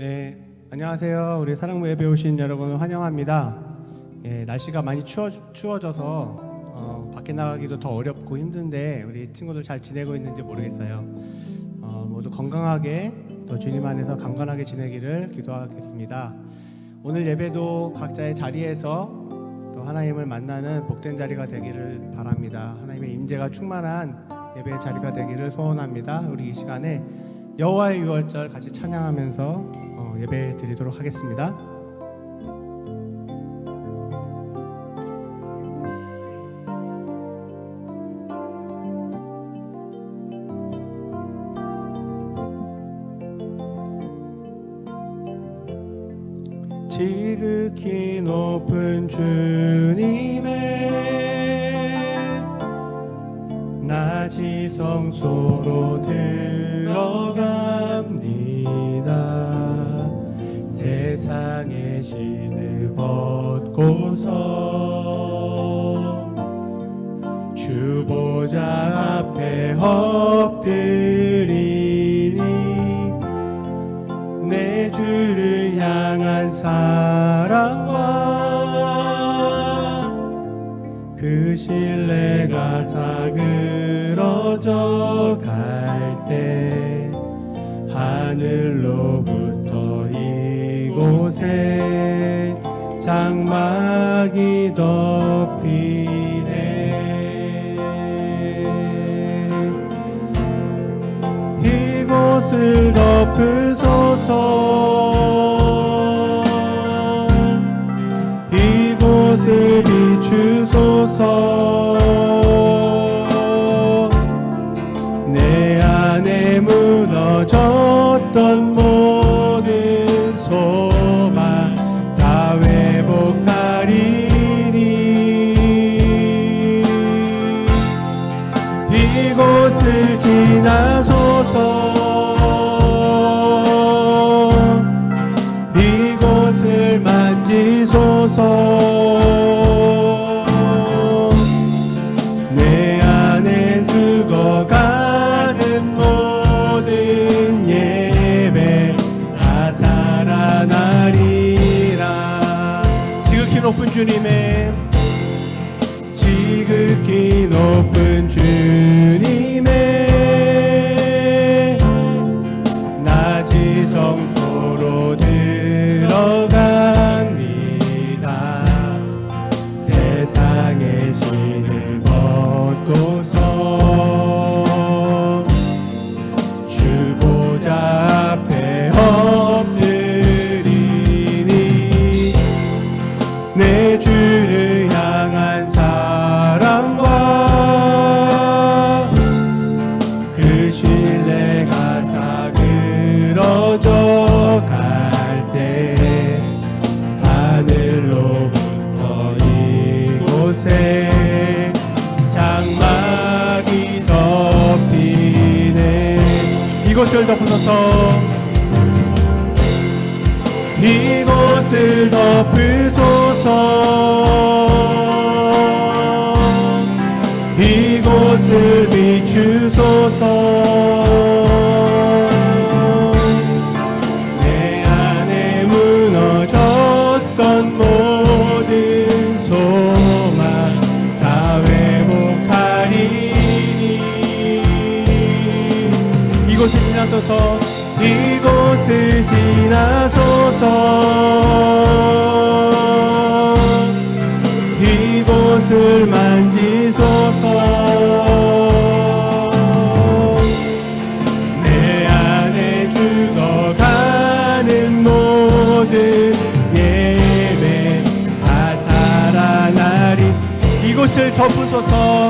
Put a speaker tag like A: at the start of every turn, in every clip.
A: 네, 안녕하세요. 우리 사랑무 예배 오신 여러분을 환영합니다. 예, 날씨가 많이 추워, 추워져서 어, 밖에 나가기도 더 어렵고 힘든데 우리 친구들 잘 지내고 있는지 모르겠어요. 어, 모두 건강하게 또 주님 안에서 강건하게 지내기를 기도하겠습니다. 오늘 예배도 각자의 자리에서 또 하나님을 만나는 복된 자리가 되기를 바랍니다. 하나님의 임재가 충만한 예배의 자리가 되기를 소원합니다. 우리 이 시간에 여호와의 유월절 같이 찬양하면서 어, 예배 드리도록 하겠습니다. 지극히 높은 주님의 낮이 성소로 들 신을 벗고서 주보자 앞에 엎드리니 내 주를 향한 사랑과 그 신뢰가 사그러져 갈 때 하늘로부터 이곳에 덮이네. 이곳을 덮으소서. 이곳을 비추소서. 내 안에 무너졌던 이곳을 덮으소서. 이곳을 덮으소서. 이곳을 비추소서 지나소서. 이곳을 만지소서. 내 안에 죽어가는 모든 예배 다 살아나리. 이곳을 덮으소서.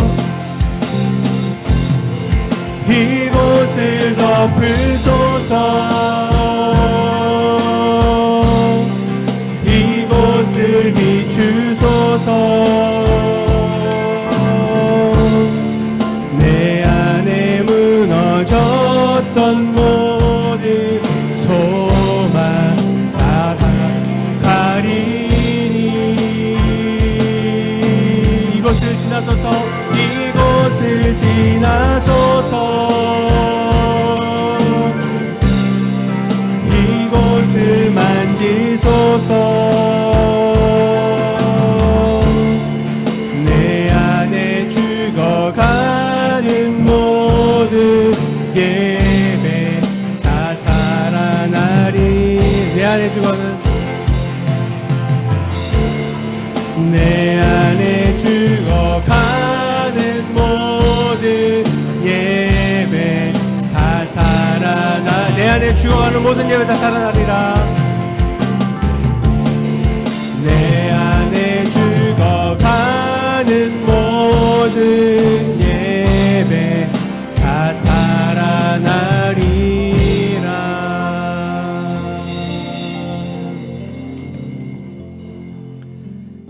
A: 이곳을 덮으소서 안에 죽어가는 모든 예배 다 살아나리라. 내 안에 죽어가는 모든 예배 다 살아나리라.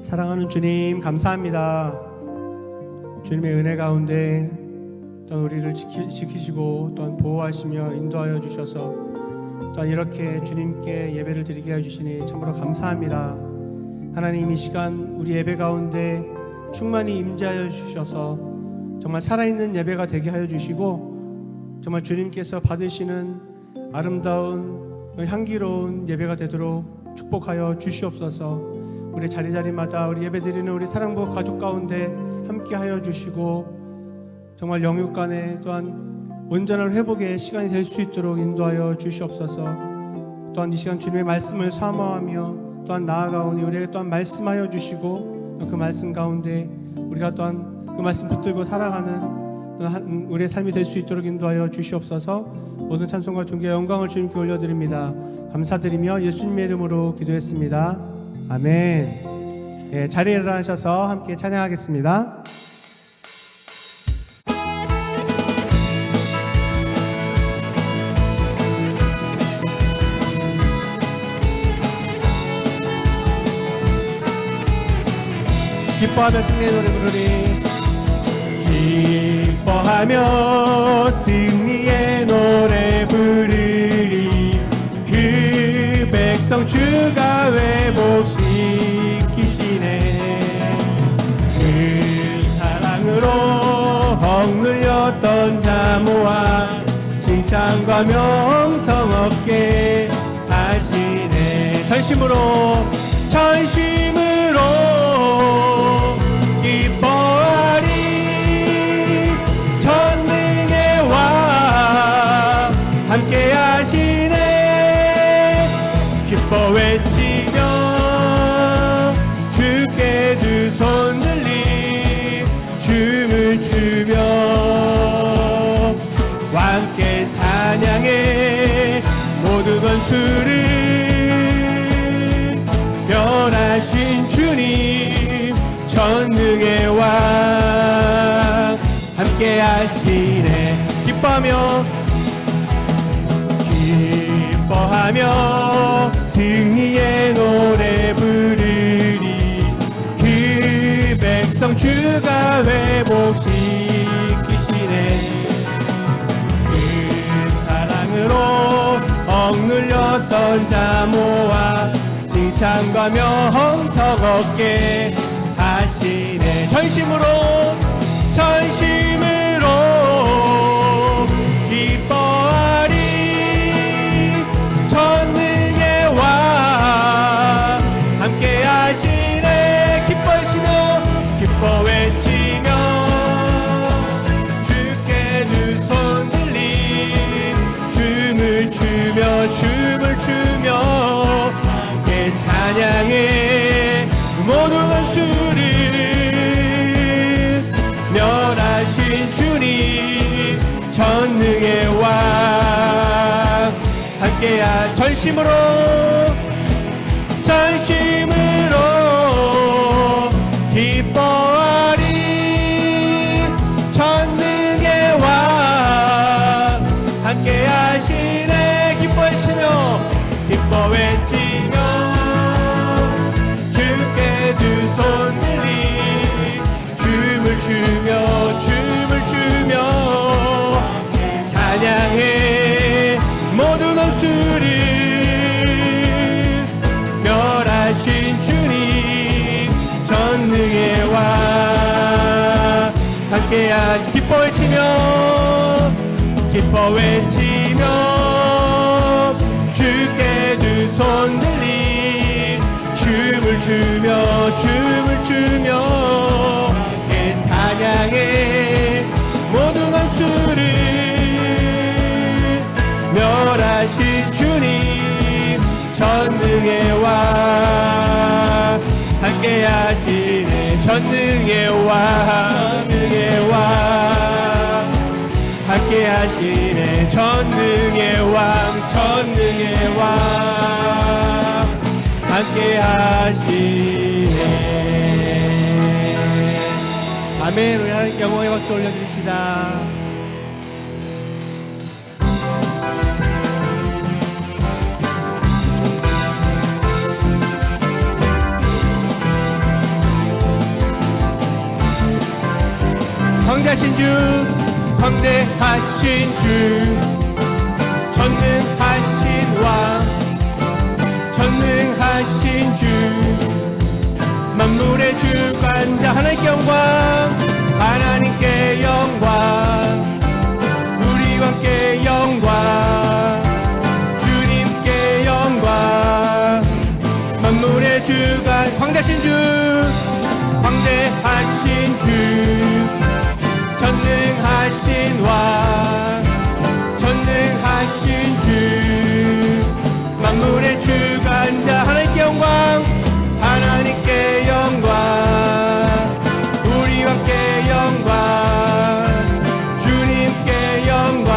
A: 사랑하는 주님 감사합니다. 주님의 은혜 가운데 또 우리를 지키, 지키시고 또 보호하시며 인도하여 주셔서 또 이렇게 주님께 예배를 드리게 해주시니 참으로 감사합니다. 하나님 이 시간 우리 예배 가운데 충만히 임재하여 주셔서 정말 살아있는 예배가 되게 하여 주시고 정말 주님께서 받으시는 아름다운 향기로운 예배가 되도록 축복하여 주시옵소서. 우리 자리자리마다 우리 예배 드리는 우리 사랑부 가족 가운데 함께하여 주시고 정말 영육 간에 또한 온전한 회복의 시간이 될 수 있도록 인도하여 주시옵소서. 또한 이 시간 주님의 말씀을 사모하며 또한 나아가오니 우리에게 또한 말씀하여 주시고 그 말씀 가운데 우리가 또한 그 말씀 붙들고 살아가는 우리의 삶이 될 수 있도록 인도하여 주시옵소서. 모든 찬송과 존귀와 영광을 주님께 올려드립니다. 감사드리며 예수님의 이름으로 기도했습니다. 아멘. 예, 자리에 일어나셔서 함께 찬양하겠습니다 기뻐하며 승리의 노래 부르리. 기뻐하며 승리의 노래 부르리. 그 백성 주가 회복시키시네? 그 사랑으로 억눌렸던 자 모아 칭찬과 명성 얻게 하시네. 전심으로 전심으 함께 하시네. 기뻐 외치며 주께 두 손 들리 춤을 추며 왕께 찬양해. 모두 건수를 변하신 주님 전능의 왕 함께 하시네. 기뻐하며 기뻐하며 승리의 노래 부르리. 그 백성 주가 회복시키시네. 그 사랑으로 억눌렸던 자 모아 칭찬과 명성 얻게 하시네. 전심으로 전심으 함께한 전심으로 전심으로 외치며 기뻐 외치며 주께 두 손 들리 춤을 추며 춤을 추며 그 함께 찬양해 모든 원수를 멸하신 주님 전능의 왕 함께 하시네 전능의 왕 전능의 왕. 전능의 왕 전능의 왕 함께 하시네. 아멘. 우리 하나님께 영광의 박수 올려드립시다. 광대하신 주 광대하신 주 전능하신 왕 전능하신 주. 만물의 주관자 하나님께 영광 하나님께 영광 전능하신 왕 전능하신 주 만물의 주관자 하나님께 영광 하나님께 영광 우리와 함께 영광 주님께 영광.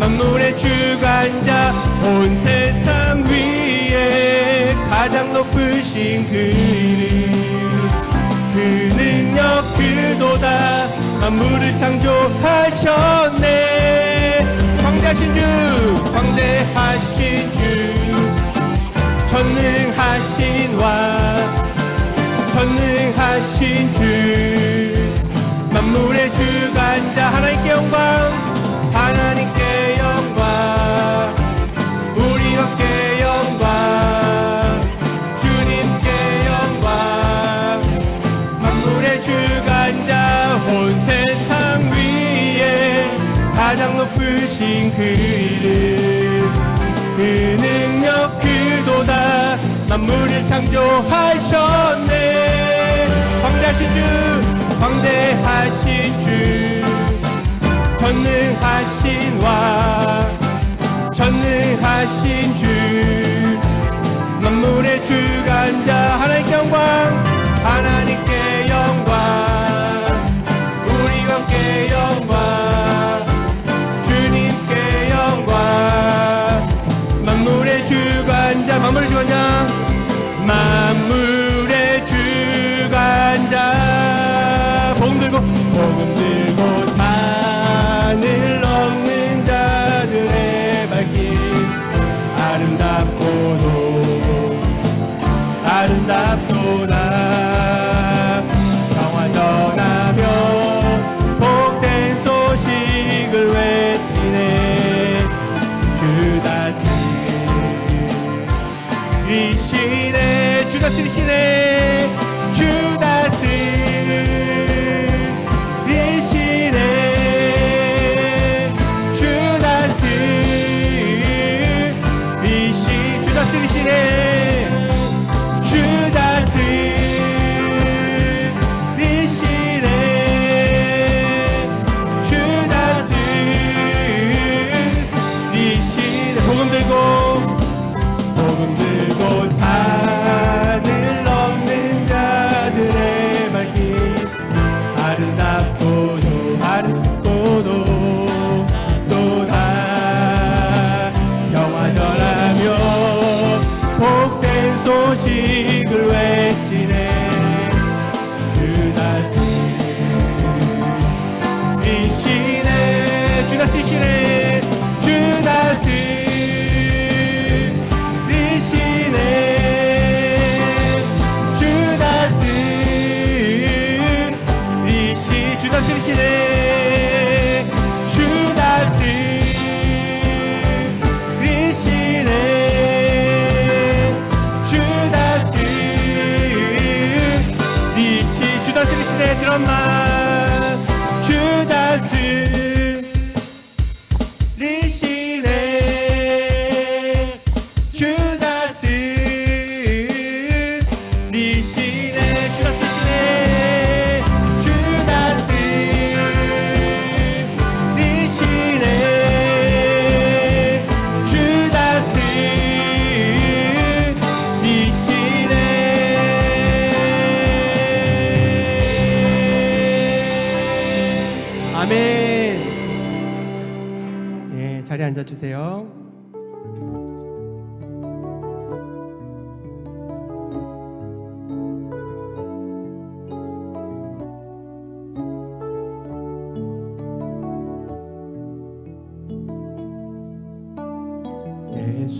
A: 만물의 주관자 온 세상 위에 가장 높으신 그를 그 능력 그도다 만물을 창조하셨네. 광대하신 주 광대하신 주. 전능하신 왕 전능하신 주. 만물의 주관자 하나님께 영광 그 능력 그도다. 만물을 창조하셨네. 광대하신 주 광대하신 주. 전능하신 왕 전능하신 주. 만물의 주관자 하나님께 영광 하나님께 영광. 우리와 함께 영광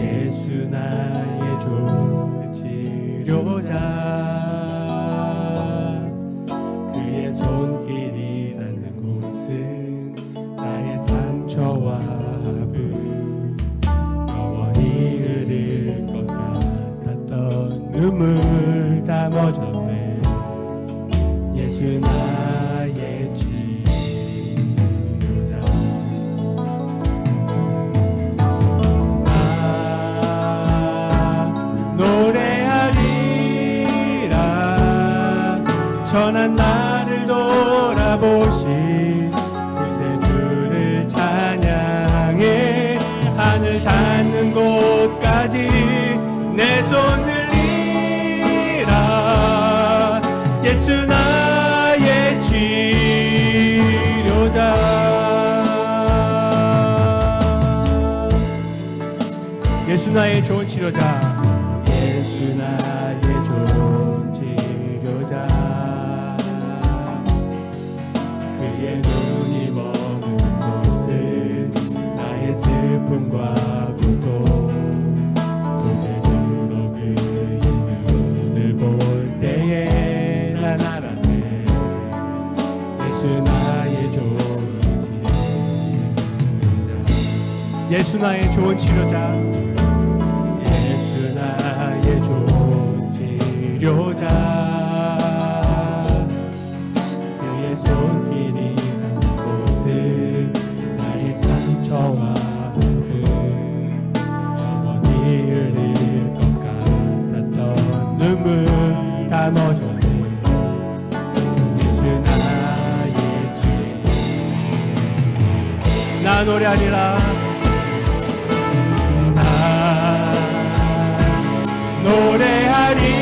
A: 예수 나의 좋은 치료자 손 들리라. 예수 나의 치료자 예수 나의 좋은 치료자 예수 나의 좋은 치료자. 예수 나의 좋은 치료자. 그의 손길이 곳은 나의 상처와 아픔 영원히 흘릴 것 같았던 눈물 담아줬네. 예수 나의 치나 노래하리라 노래하리라.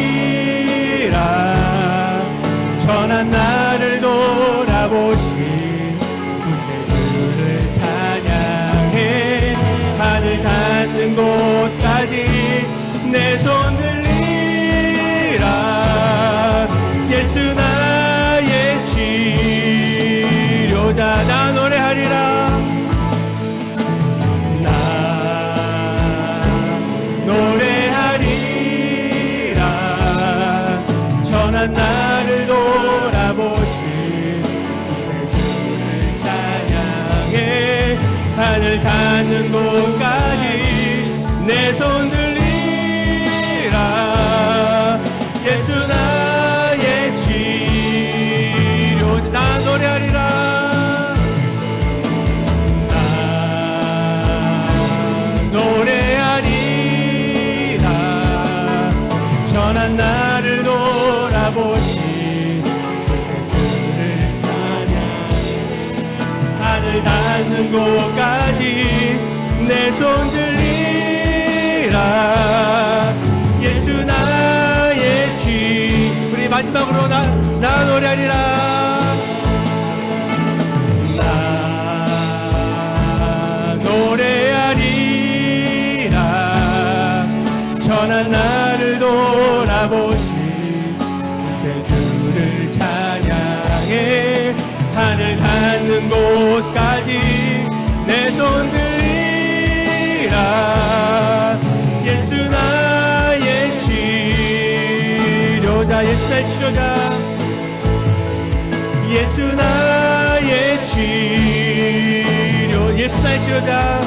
A: 전한 나를 돌아보신 구세주를 찬양해. 하늘 닿는 곳까지 내손들 닿는 곳까지 내 손 들리라. 예수 나의 치료 나 노래하리라. 전한 나를 돌아보신 구세주를 찬양 하늘 닿는 손 들리라. 예수 나의 지 우리 마지막으로 나, 나 노래하리라. 전한 나를 돌아보신 구세주를 찬양해. 하늘 닿는 곳까지 내손 예